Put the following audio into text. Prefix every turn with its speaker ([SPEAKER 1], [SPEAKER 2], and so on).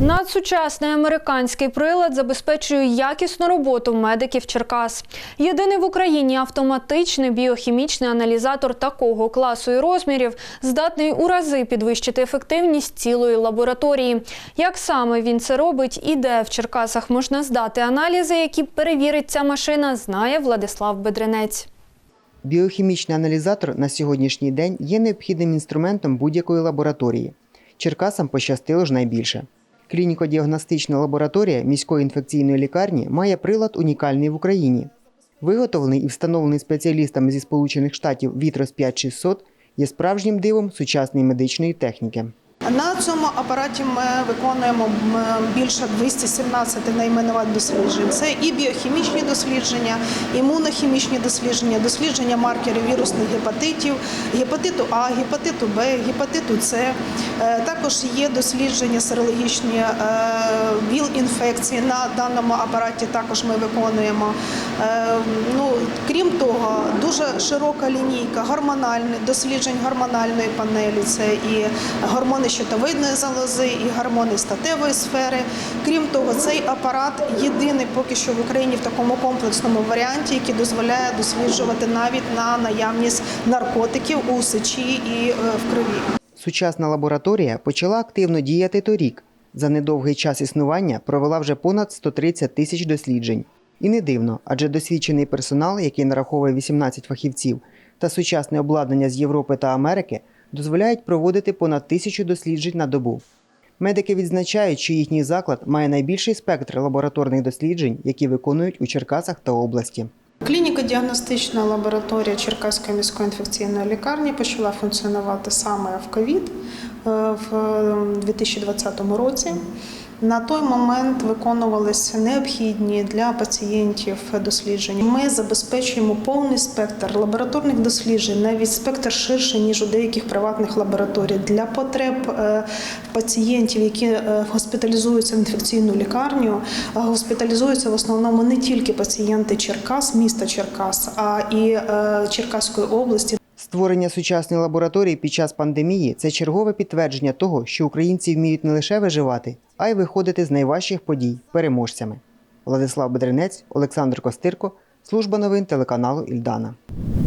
[SPEAKER 1] Надсучасний американський прилад забезпечує якісну роботу медиків Черкас. Єдиний в Україні автоматичний біохімічний аналізатор такого класу і розмірів здатний у рази підвищити ефективність цілої лабораторії. Як саме він це робить і де в Черкасах можна здати аналізи, які перевірить ця машина, знає Владислав Бедренець.
[SPEAKER 2] Біохімічний аналізатор на сьогоднішній день є необхідним інструментом будь-якої лабораторії. Черкасам пощастило ж найбільше. Клініко-діагностична лабораторія міської інфекційної лікарні має прилад унікальний в Україні. Виготовлений і встановлений спеціалістами зі Сполучених Штатів Вітрос 5600 є справжнім дивом сучасної медичної техніки.
[SPEAKER 3] На цьому апараті ми виконуємо більше 217 найменувань досліджень. Це і біохімічні дослідження, імунохімічні дослідження, дослідження маркерів вірусних гепатитів, гепатиту А, гепатиту Б, гепатиту С. Е, Також є дослідження серологічні е, ВІЛ-інфекції. На даному апараті також ми виконуємо. Е, Ну, крім того, дуже широка лінійка гормональних досліджень гормональної панелі. Це і гормони щитовидної залози, і гормони статевої сфери. Крім того, цей апарат єдиний поки що в Україні в такому комплексному варіанті, який дозволяє досліджувати навіть на наявність наркотиків у сечі і е, в крові.
[SPEAKER 2] Сучасна лабораторія почала активно діяти торік. За недовгий час існування провела вже понад 130 тисяч досліджень. І не дивно, адже досвідчений персонал, який нараховує 18 фахівців, та сучасне обладнання з Європи та Америки дозволяють проводити понад тисячу досліджень на добу. Медики відзначають, що їхній заклад має найбільший спектр лабораторних досліджень, які виконують у Черкасах та області.
[SPEAKER 3] Клініка діагностична лабораторія Черкаської міської інфекційної лікарні почала функціонувати саме в ковід е, в 2020 році. На той момент виконувалися необхідні для пацієнтів дослідження. Ми забезпечуємо повний спектр лабораторних досліджень, навіть спектр ширше ніж у деяких приватних лабораторій для потреб е, пацієнтів, які е, госпіталізуються в інфекційну лікарню. Госпіталізуються в основному не тільки пацієнти Черкас, міста Черкас, а і е, Черкаської області.
[SPEAKER 2] Створення сучасної лабораторії під час пандемії це чергове підтвердження того, що українці вміють не лише виживати, а й виходити з найважчих подій переможцями. Владислав Бедренець, Олександр Костирко, служба новин телеканалу Ільдана.